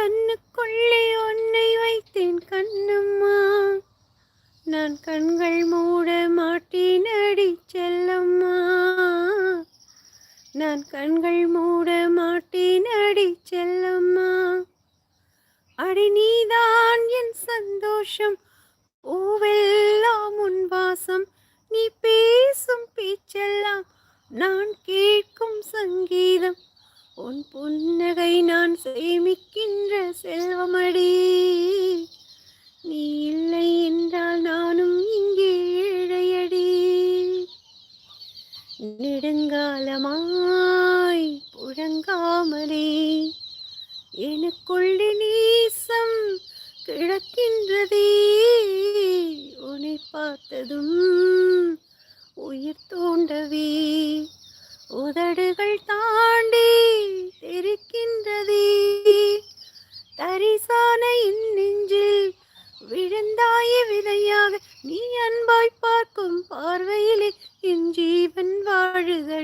கண்ணுக்குள்ளே உன்னை வைத்தேன் கண்ணம்மா. நான் கண்கள் மூட மாட்டேன் அடி செல்லம்மா. நான் கண்கள் மூட மாட்டேன் அடி செல்லம்மா. அடி நீதான் என் சந்தோஷம் பூவெல்லாம் உன் வாசம். நீ பேசும் பேச்செல்லாம் நான் கேட்கும் சங்கீதம். உன் புன்னகை நான் சேமிக்க செல்வமடி நீ இல்லை என்றால் நானும் இங்கே ஏழையடி. நெடுங்காலமாய் புழங்காமலே எனக்குள்ளே நேசம் கிடக்கின்றதே. உன்னை பார்த்ததும் உயிர் தோண்டவே உதடுகள் தாண்டி தரிசான நெஞ்சில் விழுந்தாய விதையாக நீ அன்பாய் பார்க்கும் பார்வையிலே என் ஜீவன் வாழுக.